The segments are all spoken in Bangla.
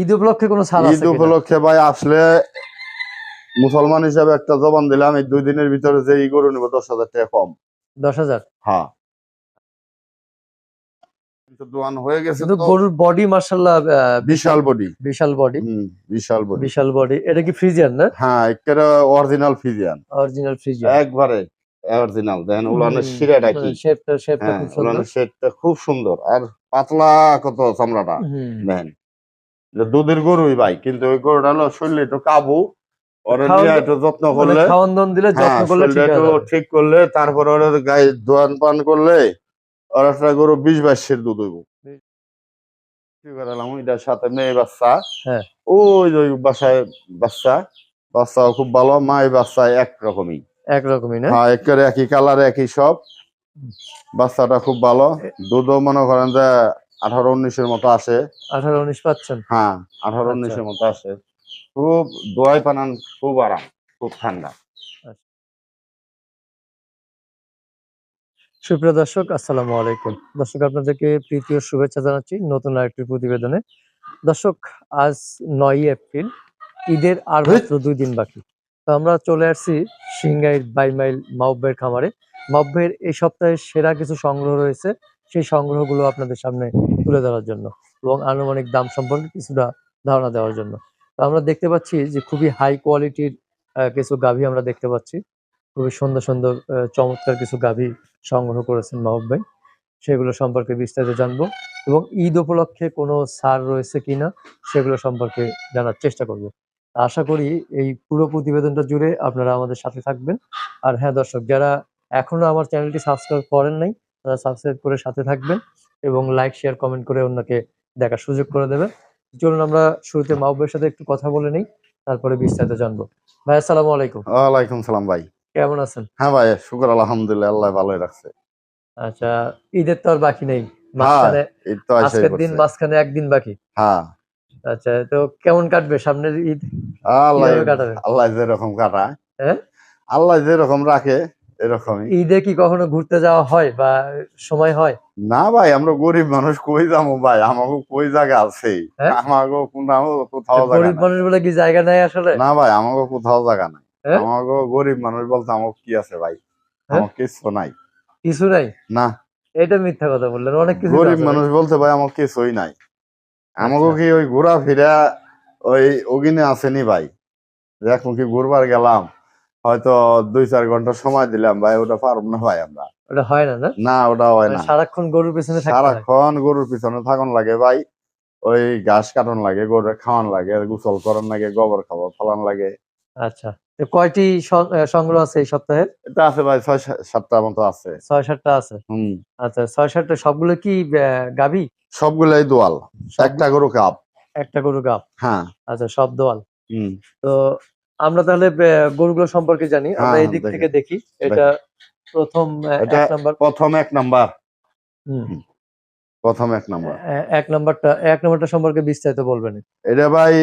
ঈদ উপলক্ষে কোনো ছাড় ঈদ? উপলক্ষে ভাই আসলে মুসলমান হিসাবে একটা জবান দিলাম এই দুই দিনের ভিতরে যে ই গরু নিব দশ হাজার টাকা কম। দশ হাজার? হ্যাঁ। দোয়ান হয়ে গেছে গরুর বডি মার্শাল্লাহ বিশাল বডি বিশাল বডি বিশাল বডি বিশাল বডি এটা কি ফ্রিজিয়ান না? হ্যাঁ একেবারে অরিজিনাল ফিজিয়ান অরিজিনাল ফ্রিজিয়ান একবারে। অরিজিনাল দেখেন উলানের শিরাটা কি? শেপটা শেপটা হ্যাঁ খুব সুন্দর। উলানের শেডটা খুব সুন্দর। আর পাতলা কত চামড়াটা। দেখেন দুধের গরুই ভাই কিন্তু ওই গরুটা হলো শরীরে একটু কাবু ওরে একটু যত্ন মানে করলে খাওয়ান দিলে হ্যাঁ যত্ন করলে ঠিক করলে তারপরে ওর গায়ে দোয়ান পান করলে ওর একটা গরু বিশ বাইশের দুধ হইব। বেশ। কি করালাম এটার সাথে মেয়ে বাচ্চা। হ্যাঁ। ওই ওই বাসায় বাচ্চা বাচ্চাও খুব ভালো মায়ের বাচ্চা একরকমই। একরকমই না? হ্যাঁ একেবারে একই কালার একই সব বাচ্চাটা খুব ভালো। দুধও মনে করেন যে আঠারো উনিশের মতো আসে। আঠারো উনিশ পাচ্ছেন? হ্যাঁ আঠারো আচ্ছা। উনিশের মতো আসে। খুব দোয়াই পানান খুব আরাম খুব ঠান্ডা। সুপ্রিয় দর্শক আসসালামু আলাইকুম। দর্শক আপনাদেরকে প্রীতি শুভেচ্ছা জানাচ্ছি নতুন আরেকটি প্রতিবেদনে। দর্শক আজ নয় এপ্রিল ঈদের আর মাত্র দুই দিন বাকি। আমরা চলে আসছি সিংগাইর বাইমাইল মাউবের খামারে। মাউবের এই সপ্তাহের সেরা কিছু সংগ্রহ রয়েছে, সেই সংগ্রহগুলো আপনাদের সামনে তুলে ধরার জন্য এবং আনুমানিক দাম সম্পর্কে কিছুটা ধারণা দেওয়ার জন্য। তো আমরা দেখতে পাচ্ছি যে খুবই হাই কোয়ালিটির কিছু গাভী আমরা দেখতে পাচ্ছি। খুবই সুন্দর সুন্দর চমৎকার কিছু গাভী সংগ্রহ করেছেন মাহবুব ভাই। সেগুলো সম্পর্কে বিস্তারিত জানব এবং ঈদ উপলক্ষে কোনো সার রয়েছে কিনা সেগুলো সম্পর্কে জানার চেষ্টা করব। আশা করি এই পুরো প্রতিবেদনটা জুড়ে আপনারা আমাদের সাথে থাকবেন। আর হ্যাঁ দর্শক যারা এখনও আমার চ্যানেলটি সাবস্ক্রাইব করেন নাই তারা সাবস্ক্রাইব করে সাথে থাকবেন এবং লাইক শেয়ার কমেন্ট করে অন্যকে দেখার সুযোগ করে দেবেন। চলুন আমরা শুরুতে মাহবুবের সাথে একটু কথা বলে নিই তারপরে বিস্তারিত জানব। ভাই আসসালামু আলাইকুম। ওয়ালাইকুম সালাম ভাই। কেমন আছেন? হ্যাঁ ভাই শুক্র আলহামদুলিল্লাহ আল্লাহ ভালোই রাখছে। আচ্ছা ঈদের তো আর বাকি নেই মাঝখানে তো আইসাই আজকের দিন। মাঝখানে একদিন বাকি। হ্যাঁ আচ্ছা তো কেমন কাটবে সামনের ঈদ? আল্লাহ আল্লাহ যেরকম কাটায়। হ্যাঁ? আল্লাহ যেরকম রাখে এরকমই। ঈদে কি কখনো ঘুরতে যাওয়া হয় বা সময় হয়? না ভাই আমরা গরিব মানুষ কই যাব ভাই? আমাকে কই জায়গা আছে হ্যাঁ? আমাকে কোথাও কোথাও গরিব মানুষ বলে কি জায়গা নাই আসলে? না ভাই আমাকে কোথাও জায়গা নাই। হ্যাঁ? আমাকে গরিব মানুষ বলতে আমাকে কি আছে ভাই? হ্যাঁ? আমার কিছু নাই। কিছু নাই? না। এটা মিথ্যা কথা বললেন অনেক কিছু গরিব মানুষ বলতে ভাই আমার কিছুই নাই। আমাকে আচ্ছা। কি ওই ঘোরা ফিরা ওই ওগিনে আসেনি ভাই? দেখো এখন কি ঘুরবার গেলাম। হয়তো দুই চার ঘণ্টা সময় দিলাম ভাই ওটা পারব না ভাই আমরা। ওটা হয় না না? না ওটা হয় না। মানে সারাক্ষণ গরুর পিছনে সারাক্ষণ গরুর পিছনে থাকুন লাগে ভাই। ওই ঘাস কাটন লাগে গরুর খাওয়ান লাগে গোসল করান লাগে গোবর খাবার ফলান লাগে। আচ্ছা। তো কয়টি সংগ্রহ আছে এই সপ্তাহে? এটা আছে ভাই ছয় সাতটা মতো আছে। ছয় সাতটা আছে? হম। আচ্ছা ছয় সাতটা সবগুলো কি গাভী? সবগুলাই দোয়াল। একটা গরু কাপ একটা গরু গাব? হ্যাঁ। আচ্ছা সব দোয়াল। হম। তো আমরা তাহলে গরুগুলো সম্পর্কে জানি। আমরা হ্যাঁ, এই দিক থেকে দেখি। এটা প্রথম এক নাম্বার। প্রথম এক নাম্বার। হুম, প্রথম এক নাম্বার। এক নাম্বারটা এক নাম্বারটা সম্পর্কে বিস্তারিত বলবেন। এটা ভাই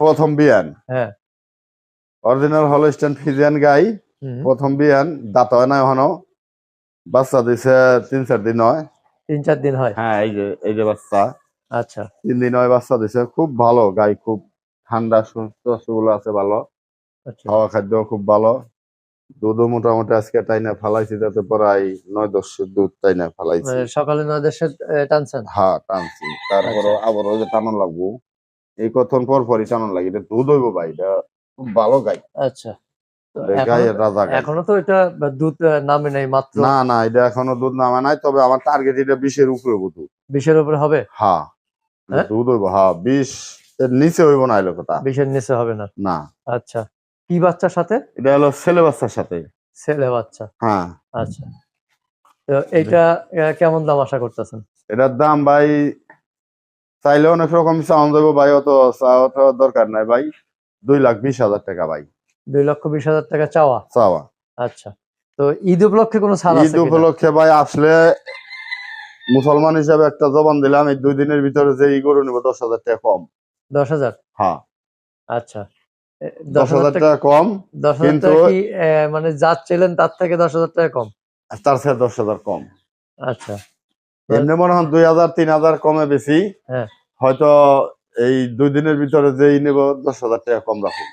প্রথম বিয়ান। হ্যাঁ। অরিজিনাল হলস্টেন ফিজিয়ান গাই প্রথম বিয়ান দাঁত হয় না এখনও। বাচ্চা দিছে তিন চার দিন হয়। তিন চার দিন হয়? হ্যাঁ এই যে এই যে বাচ্চা। আচ্ছা। তিন দিন হয় বাচ্চা দিছে। খুব ভালো গাই খুব ঠান্ডা সুস্থগুলো আছে ভালো। আচ্ছা। খাওয়া খাদ্য খুব ভালো। দুধও মোটামুটি আজকে তাই না ফালাইছি তাতে প্রায় নয় দশের দুধ তাই না ফালাইছি। মানে সকালে নয় দেশে টানছেন? হ্যাঁ টানছি। তারপরে আচ্ছা। আবার ওই যে টানন লাগবো এই কথন পর পরই টানন লাগে। এটা দুধ হইব ভাই এটা খুব ভালো গাই। আচ্ছা। এটা এখনো- তো এটা দুধ নামে নাই মাত্র? না না এটা এখনও দুধ নামে নাই তবে আমার টার্গেট এটা বিশের উপরে হইব দুধ। বিশের উপরে হবে? হ্যাঁ। হ্যাঁ? দুধ হইব হ্যাঁ বিশ এর নিচে হইব না এলো কথা বিশের নিচে হবে না? না। আচ্ছা। কি বাচ্চার সাথে? এটা হলো ছেলে বাচ্চার সাথে। ছেলে বাচ্চা। হ্যাঁ। আচ্ছা। তো আহ, কেমন দাম আশা করতেছেন? এটার দাম ভাই চাইলে অনেক রকম চাউন দেবো ভাই অত দরকার নাই ভাই। দুই লাখ বিশ হাজার টাকা ভাই। দুই লক্ষ বিশ হাজার টাকা চাওয়া? চাওয়া। আচ্ছা। তো ঈদ উপলক্ষে কোনো ছাড় ঈদ উপলক্ষে ভাই আসলে মুসলমান হিসাবে একটা জবান দিলাম এই দুই দিনের ভিতরে যে ই গরু নিব দশ হাজার টাকা কম। দশ হাজার? হ্যাঁ। আচ্ছা। দশ হাজার টাকা কম দশ হাজার টাকা মানে যা চাইলেন তার থেকে দশ হাজার টাকা কম? তার সাথে দশ হাজার কম। আচ্ছা। এমনি মনে হয় দুই হাজার তিন হাজার কমে বেশি। হ্যাঁ। হয়তো এই দুই দিনের ভিতরে যেই নেব দশ হাজার টাকা কম রাখুন।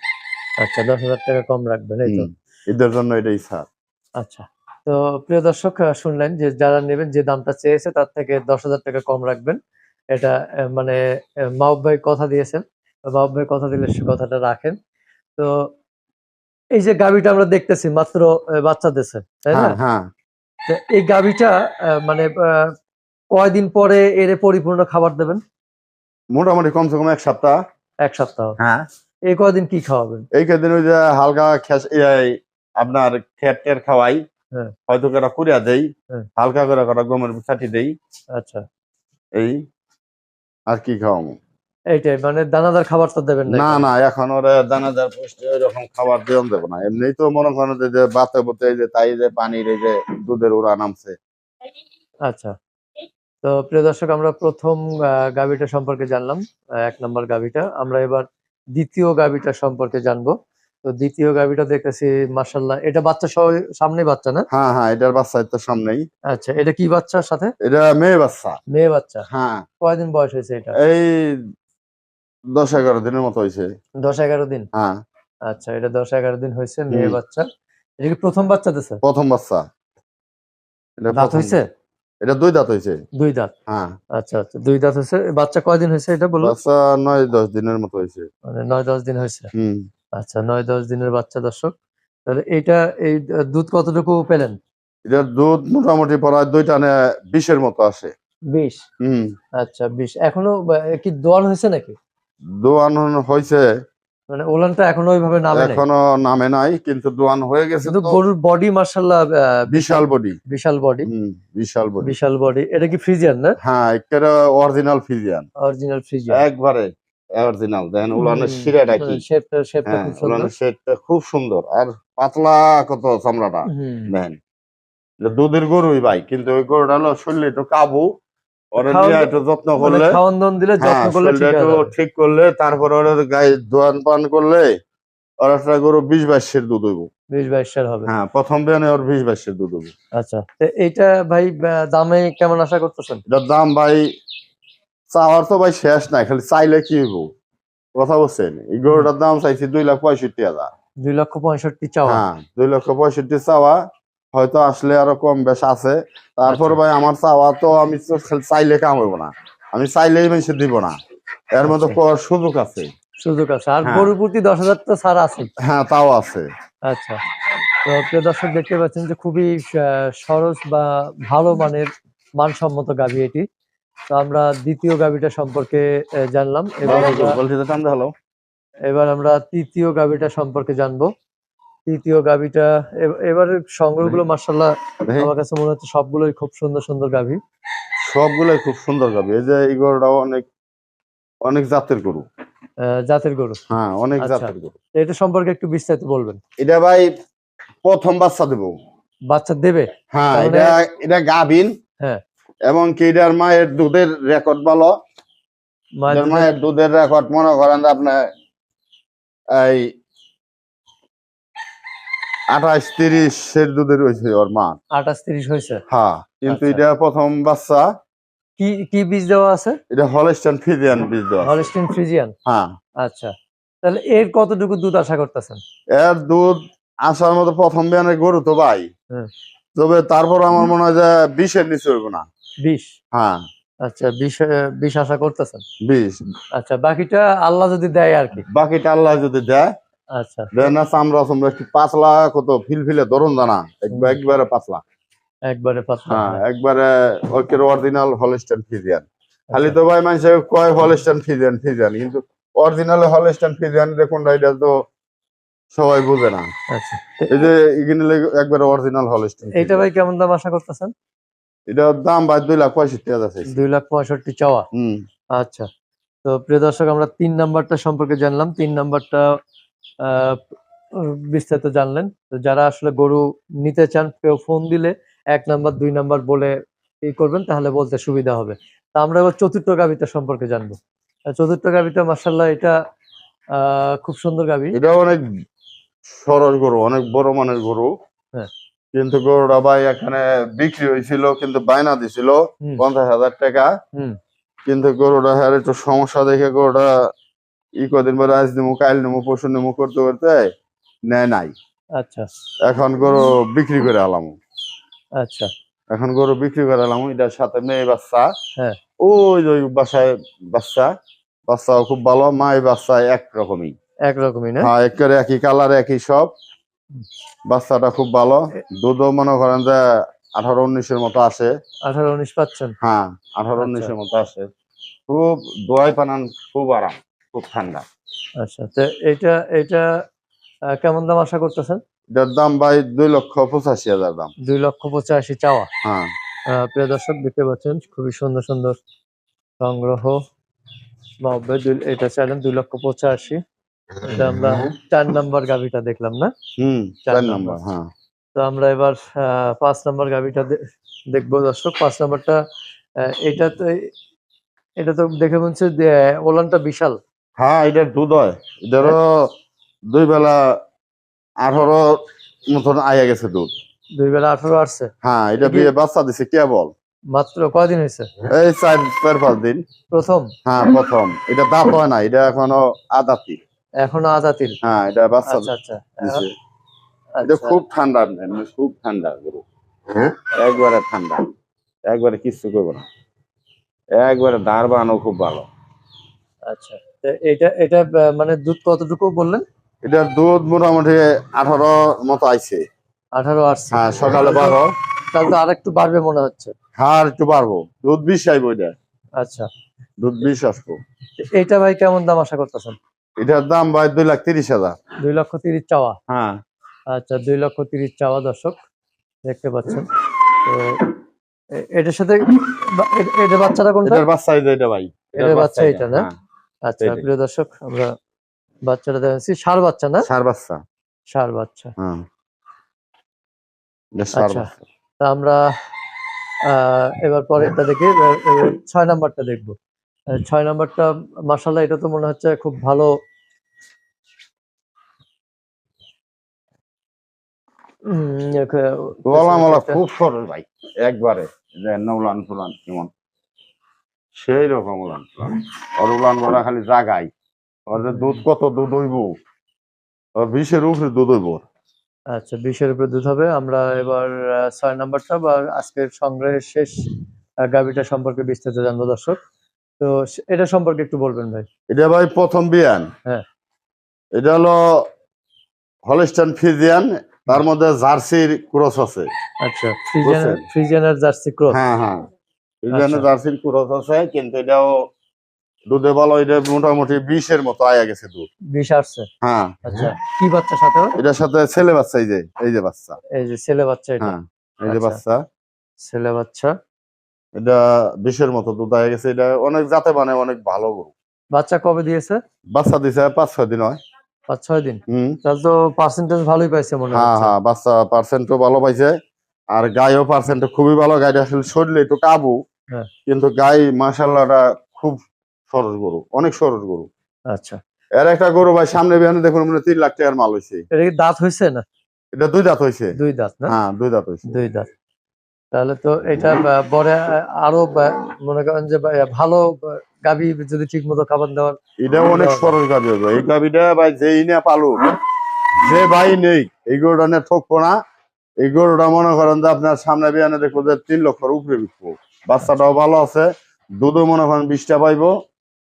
আচ্ছা দশ হাজার টাকা কম রাখবেন এই তো? ঈদের জন্য এটাই স্যার আচ্ছা তো প্রিয় দর্শক শুনলেন যে যারা নেবেন যে দামটা চেয়েছে তার থেকে দশ হাজার টাকা কম রাখবেন। এটা মানে আহ, মাহবুব ভাই কথা দিয়েছেন। তো মাহবুব ভাই কথা দিলে সে কথাটা রাখেন। তো এই যে গাবিটা আমরা দেখতেছি মাত্র বাচ্চা দিয়েছে তাই না? হ্যাঁ হ্যাঁ। এই গাবিটা মানে কয়দিন পরে এর পরিপূর্ণ খাবার দেবেন? মোটামুটি কমসে কম এক সপ্তাহ। এক সপ্তাহ। হ্যাঁ। এই কদিন কি খাওয়াবেন? এই কদিন ওই যে হালকা আপনার খেট টের খাওয়াই। হ্যাঁ। হয়তো কটা কুড়িয়া দেই। হ্যাঁ। হালকা করে কটা গমের ছাটি দেই। আচ্ছা। এই আর কি খাওয়াবো? এইটাই মানে দানাদার খাবার তো দেবেন না না না এখন ওরা দানাদার পুষ্টি ওইরকম খাবার দিয়ন দেবো না। এমনিই তো মনে করেন যে- যে বাতে বুতে যে তাই যে পানির এই যে দুধের উড়া নামছে। আচ্ছা। তো প্রিয় দর্শক আমরা প্রথম গাভীটা সম্পর্কে জানলাম এক নম্বর গাভীটা। আমরা এবার দ্বিতীয় গাভীটা সম্পর্কে জানব। তো দ্বিতীয় গাভীটা দেখতেছি মার্শাল্লাহ এটা বাচ্চা সহ সামনে বাচ্চা না? হ্যাঁ হ্যাঁ এটার বাচ্চা তো সামনেই। আচ্ছা এটা কি বাচ্চার সাথে? এটা মেয়ে বাচ্চা। মেয়ে বাচ্চা। হ্যাঁ। কয়দিন বয়স হয়েছে এটা? এই দশ এগারো দিনের মতো হয়েছে। দশ এগারো দিন? হ্যাঁ। আচ্ছা এটা দশ এগারো দিন হয়েছে মেয়ে বাচ্চা। এটা কি প্রথম বাচ্চা দিছে? প্রথম বাচ্চা। এটা দাঁত হয়েছে? এটা দুই দাঁত হয়েছে। দুই দাঁত? হ্যাঁ। আচ্ছা আচ্ছা। দুই দাঁত হয়েছে। বাচ্চা কয়দিন হয়েছে এটা বলো বাচ্চা নয় দশ দিনের মতো হয়েছে। মানে নয় দশ দিন হয়েছে? হম। আচ্ছা নয় দশ দিনের বাচ্চা দর্শক। তাহলে এটা এই দুধ কতটুকু পেলেন? এটার দুধ মোটামুটি প্রায় দুই টানে বিশের মতো আসে। বিশ? হম। আচ্ছা বিশ। এখনও কি দোয়ান হয়েছে নাকি? দোয়ান হয়েছে। মানে ওলানটা এখনও ওইভাবে নামে নাই? এখনও নামে নাই কিন্তু দোয়ান হয়ে গেছে কিন্তু তো। গরুর বডি মার্শাল্লাহ বিশাল বডি বিশাল বডি হম বিশাল বডি বিশাল বডি এটা কি ফ্রিজিয়ান না? হ্যাঁ একেবারে অরিজিনাল ফিজিয়ান অরিজিনাল ফ্রিজিয়ান একবারে অরিজিনাল দেখেন উলানের শিরাটা কি? শেপটা শেপটা হ্যাঁ খুব সুন্দর। উলানের শেডটা খুব সুন্দর। আর পাতলা কত চামড়াটা। দেখেন। দুধের গরুই ভাই কিন্তু ওই গরুটা হলো শরীরে একটু কাবু। যত্ন মানে করলে দিলে যত্ন হ্যাঁ করলে ঠিক করলে তারপরে ওরা গায়ে দোয়ান পান করলে ওর গরু বিশ বাইশের দুধ হইব। বিশ বাইশের হবে। হ্যাঁ প্রথম বিয়ানে ওর বিশ বাইশের দুধ হইব। আচ্ছা এইটা ভাই দামে কেমন আশা করতেছেন? এটার দাম ভাই চাওয়ার তো ভাই শেষ নাই খালি চাইলে কি হইব? কথা বলছেন? এই গরুটার দাম চাইছি দুই লাখ পঁয়ষট্টি হাজার। দুই লক্ষ পঁয়ষট্টি চাওয়া। হ্যাঁ দুই লক্ষ পঁয়ষট্টি চাওয়া। হয়তো আসলে আরও কম বেশ আছে। তারপর আচ্ছা। ভাই আমার চাওয়া তো আমি চাইলে কাম হইব না। আমি চাইলেই মানুষ দিব না। এর মধ্যে আচ্ছা। সুযোগ আছে। সুযোগ আছে। আর হ্যাঁ। গরুর প্রতি দশ হাজার তো ছাড় আছে। হ্যাঁ তাও আছে। আচ্ছা। তো প্রিয় দর্শক দেখতে পাচ্ছেন যে খুবই সরস বা ভালো মানের মানসম্মত গাভী এটি। তো আমরা দ্বিতীয় গাভীটা সম্পর্কে জানলাম। এবার এবার আমরা তৃতীয় গাভীটা সম্পর্কে জানব। তৃতীয় গাভীটা। এ- এবার সংগ্রহগুলো মার্শাল্লাহ আমার কাছে মনে হচ্ছে সবগুলোই খুব সুন্দর সুন্দর গাভী। সবগুলোই খুব সুন্দর গাবি এই যে এই গরুটাও অনেক অনেক জাতের গরু। জাতের গরু। হ্যাঁ অনেক আচ্ছা। জাতের গরু। এটা সম্পর্কে একটু বিস্তারিত বলবেন। এটা ভাই প্রথম বাচ্চা দেবো। বাচ্চা দেবে? হ্যাঁ এটা এটা গাভিন। হ্যাঁ। এবং কি এটার মায়ের দুধের রেকর্ড ভালো। মায়ের দুধের রেকর্ড মনে করেন আপনার এই আঠাশ তিরিশের দুধের রয়েছে ওর মা। আঠাশ তিরিশ হয়েছে? হ্যাঁ কিন্তু আচ্ছা। এটা প্রথম বাচ্চা। কি কি বীজ দেওয়া আছে? এটা হলস্টান ফিজিয়ান বীজ দেওয়া আছে। ফ্রিজিয়ান? হ্যাঁ। আচ্ছা। তাহলে এর কতটুকু দুধ আশা করতেছেন? এর দুধ আসার মতো প্রথম বিয়ানের গরু তো ভাই। তবে তারপর আমার মনে হয় যে বিশের নিচে হইব না। বিশ? হ্যাঁ। আচ্ছা বিশ বিশ আশা করতেছেন? বিশ। আচ্ছা বাকিটা আল্লাহ যদি দেয় আর কি। বাকিটা আল্লাহ যদি দেয় আচ্ছা। চামড়া চামড়া পাতলা কত ফিলফিলে ধরুন জানা একবার একবারে পাতলা। একবারে পাতলা হ্যাঁ একবারে ওকের অরিজিনাল ফিজিয়ান খালি আচ্ছা, তো ভাই মানুষ কয় হলস্টান ফিজিয়ান ফিজিয়ান কিন্তু অরিজিনাল ফিজিয়ান দেখুন এটা তো সবাই বুঝে না। আচ্ছা। এই যে এখানে একবারে অরিজিনাল এইটা ভাই কেমন দাম আশা করতেছেন? এটার দাম ভাই দুই লাখ পঁয়ষট্টি হাজার দুই লাখ পঁয়ষট্টি চাওয়া? হুম। আচ্ছা। তো প্রিয় দর্শক আমরা তিন নাম্বারটা সম্পর্কে জানলাম। তিন নাম্বারটা বিস্তারিত জানলেন। তো যারা আসলে গরু নিতে চান কেউ ফোন দিলে এক নাম্বার দুই নাম্বার বলে ই করবেন তাহলে বলতে সুবিধা হবে। তা আমরা এবার চতুর্থ গাভিটা সম্পর্কে জানব। চতুর্থ গাভিটা মার্শাল্লাহ এটা খুব সুন্দর গাভি। এটা অনেক সরস গরু অনেক বড় মানের গরু। হ্যাঁ। কিন্তু গরুটা ভাই এখানে বিক্রি হয়েছিল কিন্তু বায়না দিছিল পঞ্চাশ হাজার টাকা। হুম। কিন্তু গরুটা হ্যাঁ একটু সমস্যা দেখে গরুটা ই কদিন পরে আজ নিমু কাইল নিমু পরশু নিমু করতে করতে নেয় নাই। আচ্ছা। এখন গরু বিক্রি করে আলাম। আচ্ছা। এখন গরু বিক্রি করে আলাম এটার সাথে মেয়ে বাচ্চা। হ্যাঁ। ওই ওই বাসায় বাচ্চা বাচ্চাও খুব ভালো মায়ের বাচ্চা এক রকমই একরকমই না? হ্যাঁ একেবারে একই কালার একই সব। বাচ্চাটা খুব ভালো। দুধও মনে করেন যে আঠারো উনিশের মতো আসে। আঠারো উনিশ পাচ্ছেন? হ্যাঁ আঠারো। উনিশের মতো আসে। খুব দোয়াই পানান খুব আরাম। খুব ঠান্ডা। আচ্ছা তো এটা এটা কেমন দাম আশা করতেছেন? এটার দাম ভাই দুই লক্ষ পঁচাশি হাজার দাম। দুই লক্ষ পঁচাশি চাওয়া। হ্যাঁ। প্রিয় দর্শক দেখতে পাচ্ছেন খুবই সুন্দর সুন্দর সংগ্রহ এটা চাইলেন দুই লক্ষ পঁচাশি। এটা আমরা চার নাম্বার গাভিটা দেখলাম না? হুম চার নম্বর। হ্যাঁ। তো আমরা এবার পাঁচ নাম্বার গাভিটা দেখব দর্শক। পাঁচ নাম্বারটা এটা তো এটা তো দেখে মনে হচ্ছে ওলানটা বিশাল। হ্যাঁ এটার দুধ হয়। এটারও দুই বেলা আঠারো মতন আইয়া গেছে দুধ। দুই বেলা আঠারো আসছে? হ্যাঁ এটা বিয়ে বাচ্চা দিছে কে কেবল। মাত্র কয়দিন হয়েছে এই চার চার পাঁচ দিন। প্রথম? হ্যাঁ প্রথম। এটা দাঁত হয় না এটা এখনও আদাতি এখনও আজাতিল হ্যাঁ এটা বাচ্চা আচ্ছা আচ্ছা। এটা আচ্ছা। খুব ঠান্ডা খুব ঠান্ডা গরু। একবারে ঠান্ডা। একবারে কিচ্ছু করব না। একবারে দাঁড় বানো খুব ভালো। আচ্ছা। এটা এটা মানে দুধ কতটুকু বললেন? এটার দুধ মোটামুটি আঠারো মতো আইছে। আঠারো আসছে হ্যাঁ সকালে বারো। তাহলে তো আর একটু বাড়বে মনে হচ্ছে। হ্যাঁ একটু বাড়বো। দুধ বিষ আইবো এটা। আচ্ছা। দুধ বিষ আসব। এইটা ভাই কেমন দাম আশা করতেছেন? এটার দাম ভাই দুই লাখ তিরিশ হাজার। দুই লক্ষ তিরিশ চাওয়া? হ্যাঁ। আচ্ছা দুই লক্ষ তিরিশ চাওয়া দর্শক দেখতে পাচ্ছেন। তো এটার সাথে এটা বাচ্চাটা কোনটা? এটার বাচ্চা এটা ভাই। এটার বাচ্চা এটা না? আচ্ছা প্রিয় দর্শক আমরা বাচ্চাটা দেখছি ষাঁড় বাচ্চা না? ষাঁড় বাচ্চা। ষাঁড় বাচ্চা। হ্যাঁ। এটা আচ্ছা। তা আমরা এবার পরেরটা দেখি। ছয় নাম্বারটা দেখব। ছয় নাম্বারটা মার্শাল্লাহ এটা তো মনে হচ্ছে খুব ভালো। খুব সরল ভাই একবারে। নৌলান ফুলান কেমন? সেই রকম উলান ওর উলান বলা খালি জাগাই ওর যে দুধ কত দুধ হইব? ওর বিশের উপরে দুধ হইব আচ্ছা বিশের উপরে দুধ হবে। আমরা এবার ছয় নাম্বারটা বা আজকের সংগ্রহের শেষ গাভীটা সম্পর্কে বিস্তারিত জানব দর্শক। তো এটা সম্পর্কে একটু বলবেন ভাই। এটা ভাই প্রথম বিয়ান। হ্যাঁ। এটা হলো হলিস্টান ফিজিয়ান। তার মধ্যে জার্সির ক্রস আছে। আচ্ছা ফ্রিজিয়ানের বুঝছেন? ফ্রিজিয়ানের জার্সি ক্রস? হ্যাঁ হ্যাঁ। ফিজিয়ানের আচ্ছা। জার্সির ক্রস আছে কিন্তু এটাও দুধে ভালো এটা মোটামুটি বিশের মতো আয়া গেছে দুধ। বিষ আসছে? হ্যাঁ। আচ্ছা কি বাচ্চা সাথে? এটার সাথে ছেলে বাচ্চা এই যে এই যে বাচ্চা। এই যে ছেলে বাচ্চা এটা। হ্যাঁ এই যে আচ্ছা। বাচ্চা। ছেলে বাচ্চা। এটা বিশের মতো দুধ হয়ে গেছে এটা অনেক জাতে মানে অনেক ভালো গরু। বাচ্চা কবে দিয়েছে? বাচ্চা দিছে পাঁচ ছয় দিন হয়। পাঁচ ছয় দিন? তাহলে তো পার্সেন্টেজ ভালোই পাইছে মনে হ্যাঁ হচ্ছে। হ্যাঁ বাচ্চা পার্সেন্টও ভালো পাইছে। আর গায়েও পার্সেন্ট খুবই ভালো গাইটা আসলে শরীরে একটু কাবু। হ্যাঁ। কিন্তু গাই মাসাল্লাহটা খুব সরস গরু অনেক সরস গরু। আচ্ছা। এর একটা গরু ভাই সামনে বিহানে দেখুন মানে তিন লাখ টাকার মাল হয়েছে এটা কি দাঁত হয়েছে না? এটা দুই দাঁত হয়েছে দুই দাঁত না? হ্যাঁ দুই দাঁত হয়েছে দুই দাঁত। তাহলে তো এটা পরে আরও মনে করেন যে ভালো বা- গাভী যদি ঠিক মতো খাবার দেওয়ার এটা অনেক। সরস গাবি হবে। এই গাবিটা ভাই যেই না পালুক যে ভাই নেই এই গরুটা নিয়ে ঠকবো না। এই গরুটা মনে করেন যে আপনার সামনে বিয়ানে দেখব যে তিন লক্ষর উপরে বিকবো। বাচ্চাটাও ভালো আছে দুধও মনে করেন বিশটা পাইবো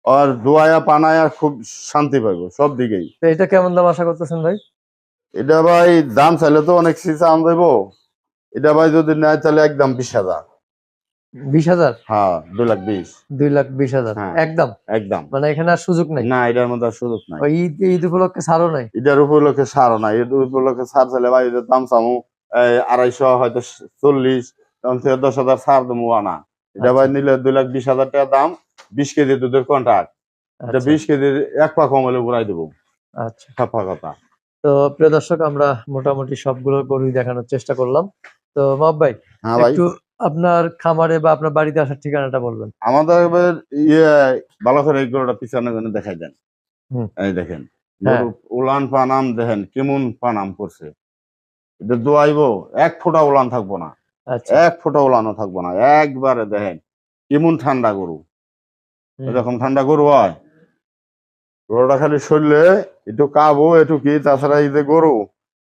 আর দোয়ায়া পানায়া খুব শান্তি পাইবো সব দিকেই। তো এটা কেমন দাম আশা করতেছেন ভাই? এটা ভাই দাম চাইলে তো অনেক সিসা আম দেবো। এটা ভাই যদি নেয় তাহলে একদম বিশ হাজার। বিশ হাজার? হ্যাঁ দুই লাখ বিশ। দুই লাখ বিশ হাজার? হ্যাঁ। একদম? একদম। মানে এখানে আর সুযোগ নেই? না এটার মধ্যে আর সুযোগ নাই। ঈদ ঈদ উপলক্ষে ছাড়ও নাই? এটার উপলক্ষে সারও না এর উপলক্ষে সার চাইলে ভাই দাম চামু। আড়াইশো হয়তো চল্লিশ তখন থেকে দশ হাজার সার দেবো আনা। এটা ভাই নিলে দুই লাখ বিশ হাজার টাকা দাম বিশ কেজি দুধের কন্ট্রাক্ট। এটা আচ্ছা, বিশ কেজির এক পা কমলে ঘুরাই দেবো। আচ্ছা। ছাপা কথা। তো প্রিয় দর্শক আমরা মোটামুটি সবগুলো গরুই দেখানোর চেষ্টা করলাম। তো ভাই হ্যাঁ একটু আপনার খামারে বা আপনার বাড়িতে আসার ঠিকানাটা বলবেন। আমাদের এবার ইয়ে ভালো করে এই গরুটা পিছনে জন্য দেখাই দেন। এই দেখেন। হ্যাঁ। উলান পানাম দেখেন কেমন পানাম করছে। এটা দোয়াইবো এক ফোঁটা উলান থাকব না। আচ্ছা। এক ফোঁটা উলানো থাকব না। একবারে দেখেন কেমন ঠান্ডা গরু। এরকম ঠান্ডা গরু হয়। গরুটা খালি শরীরে একটু কাবো একটু কি তাছাড়া এই যে গরু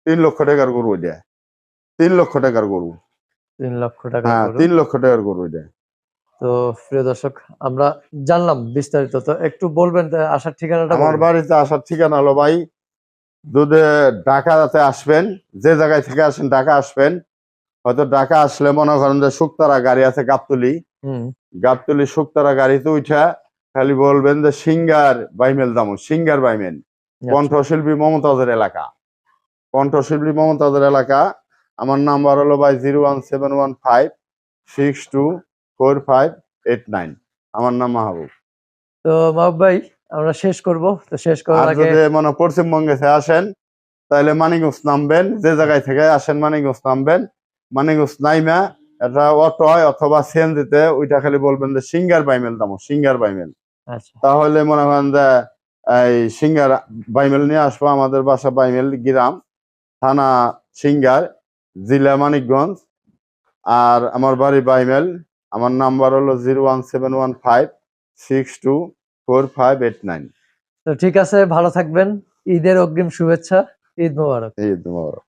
তিন লক্ষ টাকার গরু এটা। তিন লক্ষ টাকার গরু। তিন লক্ষ টাকা হ্যাঁ তিন লক্ষ টাকার গরু এটা। তো প্রিয় দর্শক আমরা জানলাম বিস্তারিত। তো একটু বলবেন আসার ঠিকানাটা আমার। বাড়িতে আসার ঠিকানা হলো ভাই যদি ঢাকাতে আসবেন যে জায়গায় থেকে আসেন ঢাকা আসবেন। হয়তো ঢাকা আসলে মনে করেন যে শুক্তারা গাড়ি আছে গাবতলি। গাবতলি শুক্তারা গাড়িতে উঠা খালি বলবেন যে সিঙ্গার বাইমেল দামো সিঙ্গার বাইমেল। আচ্ছা, কণ্ঠশিল্পী মমতাজের এলাকা। কণ্ঠশিল্পী মমতাজের এলাকা। আমার নাম্বার হলো by zero one seven one five six two four five eight nine. আমার নাম মাহবুব। তো মাহবুব ভাই আমরা শেষ করব। তো শেষ করার আগে যদি মনে পশ্চিমবঙ্গে থেকে আসেন তাহলে মানিকগঞ্জ নামবেন। যে জায়গায় থেকে আসেন মানিকগঞ্জ নামবেন। মানিকগঞ্জ নাইমা এটা অটো হয় অথবা সিএনজিতে ওইটা খালি বলবেন যে সিঙ্গার বাইমেল দামো সিঙ্গার বাইমেল। আচ্ছা। তাহলে মনে করেন যে এই সিঙ্গার বাইমেল নিয়ে আসব আমাদের বাসা বাইমেল গ্রাম থানা সিঙ্গার জেলা মানিকগঞ্জ। আর আমার বাড়ি বাইমেল আমার নাম্বার হলো zero one seven one five six two four five eight nine তো ঠিক আছে ভালো থাকবেন। ঈদের অগ্রিম শুভেচ্ছা। ঈদ মোবারক। ঈদ তোমার